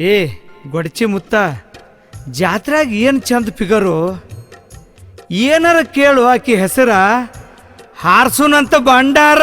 ಏ ಗೊಡಚಿ ಮುತ್ತ ಜಾತ್ರೆಗೆ ಏನು ಚಂದ ಫಿಗರು? ಏನಾರ ಕೇಳು ಆಕಿ ಹೆಸರ? ಹಾರ್ಸುನಂತ ಭಂಡಾರ!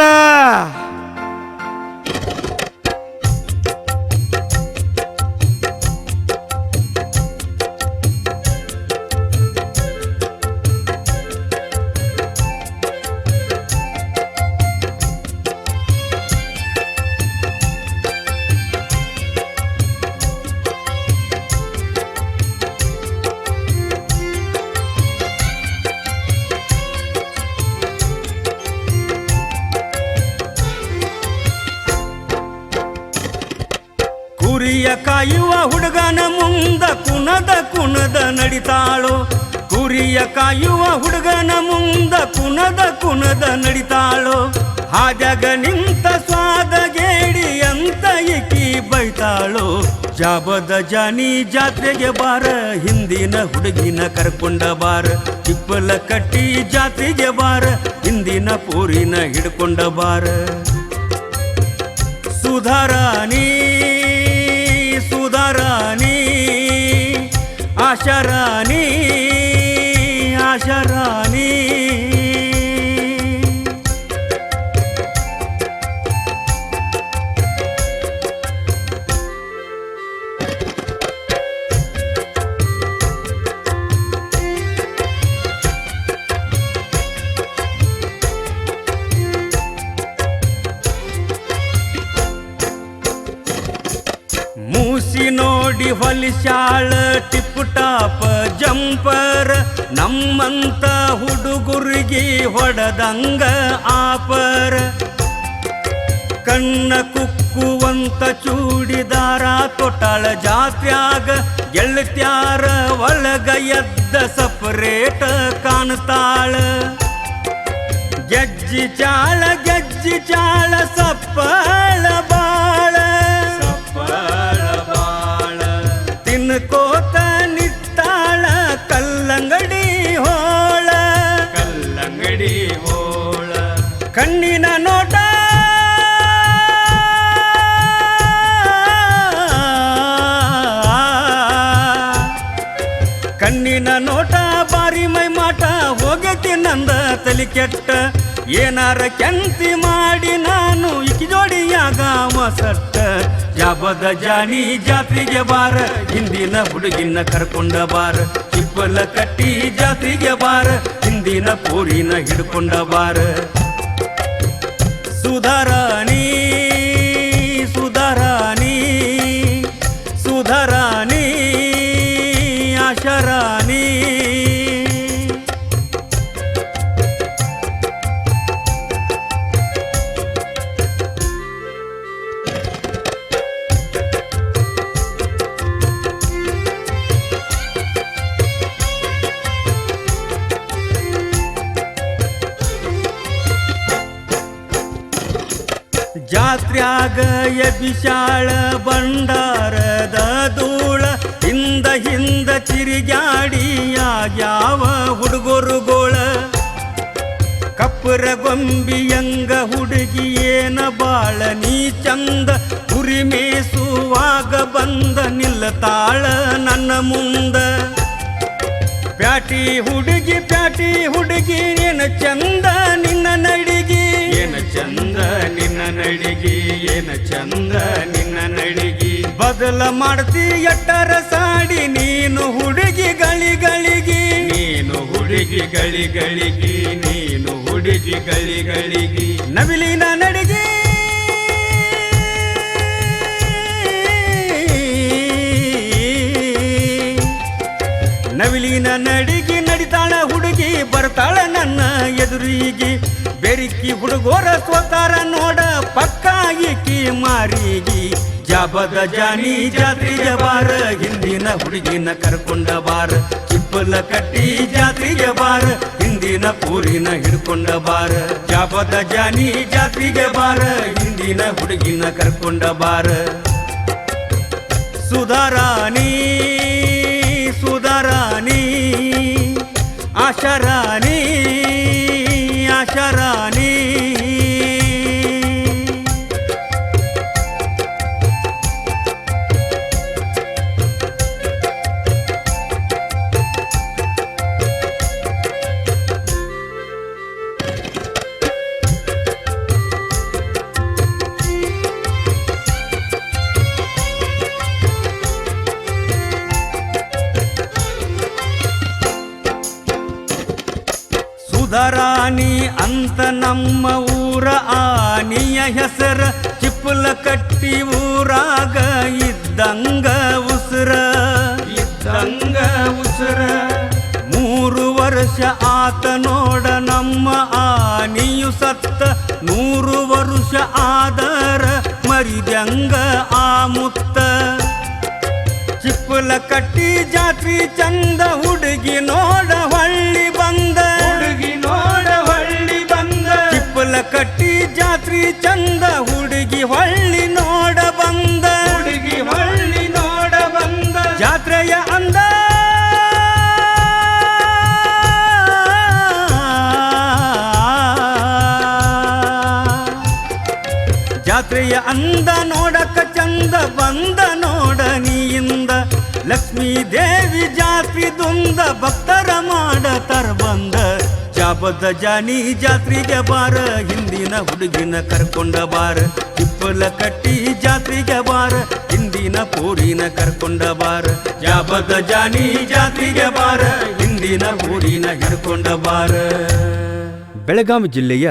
ಕುರಿಯ ಕಾಯುವ ಹುಡುಗನ ಮುಂದ ಕುಣದ ಕುಣದ ನಡಿತಾಳೋ. ಕುರಿಯ ಕಾಯುವ ಹುಡುಗನ ಮುಂದ ಕುಣದ ಕುಣದ ನಡಿತಾಳೋ. ಹಾಜಗ ನಿಂತ ಸ್ವಾದ ಗೇಡಿ ಅಂತ ಇಕಿ ಬೈತಾಳೋ. ಜಾಬದ ಜಾನಿ ಜಾತ್ರೆಗೆ ಬಾರ, ಹಿಂದಿನ ಹುಡುಗಿನ ಕರ್ಕೊಂಡ ಬಾರ. ಚಿಪ್ಪಲ ಕಟ್ಟಿ ಜಾತ್ರೆಗೆ ಬಾರ, ಹಿಂದಿನ ಪೂರಿನ ಹಿಡ್ಕೊಂಡ ಬಾರ. ಸುಧಾರಾಣಿ ಸುಧಾರಾಣಿ ಆಶಾರಾಣಿ ಆಶಾರಾಣಿ ನೋಡಿ ಹೊಲಿಶಾಳ ಟಿಪ್ ಟಾಪ್ ಜಂಪರ್ ನಮ್ಮಂತ ಹುಡುಗುರಿಗೆ ಹೊಡೆದಂಗ ಆಪರ್ ಕಣ್ಣ ಕುಕ್ಕುವಂತ ಚೂಡಿದಾರ ತೊಟ್ಟಾಳ ಜಾತ್ಯಾಗ ಗೆಳತ್ಯಾರ ಒಳಗ ಎದ್ದ ಸಪರೇಟ್ ಕಾಣ್ತಾಳ ಗೆಜ್ಜಿ ಚಾಳ ಗೆಜ್ಜಿ ಚಾಳ ಸಪ್ಪಳ ಬಾಳ ಕಣ್ಣಿನ ನೋಟ, ಬಾರಿ ಮೈ ಮಾಟ, ಹೋಗತಿ ನಂದ ತಲಿ ಕೆಟ್ಟ. ಏನಾರ ಕೆಂತಿ ಮಾಡಿ ನಾನು ಇಕ್ಕಿ ಜೋಡಿಯಾಗ ಮಸಟ್ಟ ಜಾಬದ ಜಾನಿ ಜಾತ್ರೆಗೆ ಬಾರ, ಹಿಂದಿನ ಹುಡುಗಿನ ಕರ್ಕೊಂಡ ಬಾರ. ಚಿಪ್ಪಲ ಕಟ್ಟಿ ಜಾತ್ರೆಗೆ ಬಾರ, ಹಿಂದಿನ ಪೂರಿನ ಹಿಡ್ಕೊಂಡ ಬಾರ. ಸುಧಾರಾಣಿ ಸುಧಾರಾಣಿ ಸುಧಾರಾಣಿ. ಜಾತ್ರ್ಯಾಗ ಎಬಿಶಾಳ ಬಂಡಾರದ ಧೂಳ. ಹಿಂದ ಹಿಂದ ತಿರುಗಾಡಿ ಯಾವ ಹುಡುಗರುಗೋಳ ಕಪ್ಪರ ಗೊಂಬಿಯಂಗ ಹುಡುಗಿ ಏನ ಬಾಳ ನೀ ಚಂದ. ಕುರಿ ಮೇಸುವಾಗ ಬಂದ ನಿಲ್ಲತಾಳ ನನ್ನ ಮುಂದ. ಪ್ಯಾಟಿ ಹುಡುಗಿ ಪ್ಯಾಟಿ ಹುಡುಗಿ, ಏನ ಚಂದ ನಿನ್ನ ನಡಿಗಿ. ಏನ ಚಂದ ನಿನ್ನ ನಡಿಗಿ ಏನ ಚಂದ ನಿನ್ನ ನಡಿಗಿ? ಬದಲ ಮಾಡ್ತಿ ಎಟ್ಟರ ಸಾಡಿ ನೀನು ಹುಡುಗಿ ಗಳಿಗಳಿಗೆ. ನೀನು ಹುಡುಗಿ ಗಳಿಗಳಿಗೆ ನೀನು ಹುಡುಗಿ ಗಳಿಗಳಿಗೆ. ನವಿಲಿನ ನಡಿಗೆ. ನವಿಲಿನ ನಡಿಗೆ ನಡಿತಾಳ ಹುಡುಗಿ ಬರ್ತಾಳ ನನ್ನ ಎದುರಿಗೆ. ಬೆರಿಕಿ ಹುಡುಗೋರ ಸ್ವತಾರ ನೋಡ ಪಕ್ಕ ಇಕ್ಕಿ ಮಾರಿಗೆ. ಜಾಬದ ಜಾನಿ ಜಾತ್ರೆಗೆ ಬಾರ, ಹಿಂದಿನ ಹುಡುಗಿನ ಕರ್ಕೊಂಡ ಬಾರ. ಚಿಪ್ಪಲ ಕಟ್ಟಿ ಜಾತ್ರೆಗೆ ಬಾರ, ಹಿಂದಿನ ಪೂರಿನ ಹಿಡ್ಕೊಂಡ ಬಾರ. ಜಾಬದ ಜಾನಿ ಜಾತ್ರೆಗೆ ಬಾರ, ಹಿಂದಿನ ಹುಡುಗಿನ ಕರ್ಕೊಂಡ ಬಾರ. ಸುಧಾರಾಣಿ ಸುಧಾರಾಣಿ, ಆಶಾರಾಣಿ. ಆಶಾರಾಣಿ ಸುಧರಾಣಿ ಅಂತ ನಮ್ಮ ಊರ ಆನಿಯ ಹೆಸರ ಚಿಪ್ಪುಲ ಕಟ್ಟಿ ಊರಾಗ ಇದ್ದಂಗ ಉಸಿರ. ಇದ್ದಂಗ ಉಸಿರ. ಮೂರು ವರ್ಷ ಆತ ನೋಡ ನಮ್ಮ ಆನಿಯು ಸತ್ತ ನೂರು ವರ್ಷ ಆದರ ಮರಿದಂಗ ಆ ಮುತ್ತ. ಚಿಪ್ಪುಲ ಕಟ್ಟಿ ಜಾತ್ರಿ ಚಂದ ಹುಡುಗಿ ನೋಡ ಕಟ್ಟಿ ಜಾತ್ರಿ ಚಂದ ಹುಡುಗಿ ಹೊಳ್ಳಿ ನೋಡ ಬಂದ. ಹುಡುಗಿ ಹೊಳ್ಳಿ ನೋಡ ಬಂದ. ಜಾತ್ರೆಯ ಅಂದ. ಜಾತ್ರೆಯ ಅಂದ ನೋಡಕ ಚಂದ ಬಂದ ನೋಡ ನೀಯಿಂದ. ಲಕ್ಷ್ಮೀ ದೇವಿ ಜಾತ್ರಿ ದುಂದ ಭಕ್ತರ ಮಾಡತರ ಬಂದ. ಜಾಬದ ಜಾನಿ ಜಾತ್ರೆಗೆ ಬಾರ, ಹಿಂದಿನ ಹುಡುಗಿನ ಕರ್ಕೊಂಡ ಬಾರ. ತಿಪ್ಪಲ ಕಟ್ಟಿ ಜಾತ್ರೆಗೆ ಬಾರ, ಹಿಂದಿನ ಪೂರಿನ ಕರ್ಕೊಂಡ ಬಾರ. ಜಾಬದ ಜಾನಿ ಜಾತ್ರೆಗೆ ಬಾರ, ಹಿಂದಿನ ಪೂರಿನ ಹಿಡ್ಕೊಂಡ ಬಾರ. ಬೆಳಗಾವಿ ಜಿಲ್ಲೆಯ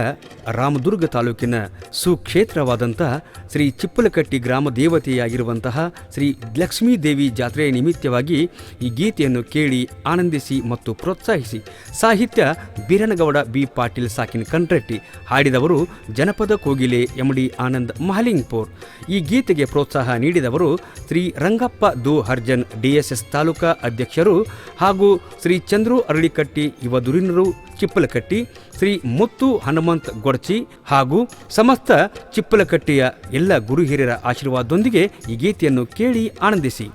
ರಾಮದುರ್ಗ ತಾಲೂಕಿನ ಸುಕ್ಷೇತ್ರವಾದಂತಹ ಶ್ರೀ ಚಿಪ್ಪಲಕಟ್ಟಿ ಗ್ರಾಮ ದೇವತೆಯಾಗಿರುವಂತಹ ಶ್ರೀ ಲಕ್ಷ್ಮೀದೇವಿ ಜಾತ್ರೆಯ ನಿಮಿತ್ತವಾಗಿ ಈ ಗೀತೆಯನ್ನು ಕೇಳಿ ಆನಂದಿಸಿ ಮತ್ತು ಪ್ರೋತ್ಸಾಹಿಸಿ. ಸಾಹಿತ್ಯ ಬೀರನಗೌಡ ಬಿ ಪಾಟೀಲ್ ಸಾಕಿನ್ ಕಂಟ್ರೆಟ್ಟಿ ಹಾಡಿದವರು ಜನಪದ ಕೋಗಿಲೆ ಎಂ ಡಿ ಆನಂದ್ ಮಹಲಿಂಗ್ಪುರ್. ಈ ಗೀತೆಗೆ ಪ್ರೋತ್ಸಾಹ ನೀಡಿದವರು ಶ್ರೀ ರಂಗಪ್ಪ ದು ಹರ್ಜನ್ ಡಿಎಸ್ಎಸ್ ತಾಲೂಕಾ ಅಧ್ಯಕ್ಷರು ಹಾಗೂ ಶ್ರೀ ಚಂದ್ರು ಅರಳಿಕಟ್ಟಿ ಯುವ ದುರಿನರು ಚಿಪ್ಪಲಕಟ್ಟಿ ಶ್ರೀ ಮುತ್ತು ಹನುಮಂತ್ ಗೊಡ್ಚಿ ಹಾಗೂ ಸಮಸ್ತ ಚಿಪ್ಪಲಕಟ್ಟೆಯ ಎಲ್ಲ ಗುರು ಹಿರಿಯರ ಆಶೀರ್ವಾದದೊಂದಿಗೆ ಈ ಗೀತೆಯನ್ನು ಕೇಳಿ ಆನಂದಿಸಿ.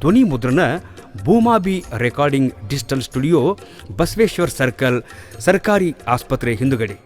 ಧ್ವನಿ ಮುದ್ರಣ, ಭೂಮಾಬಿ recording digital studio, Basaveshwar circle, ಸರ್ಕಾರಿ ಆಸ್ಪತ್ರೆ ಹಿಂದುಗಡೆ.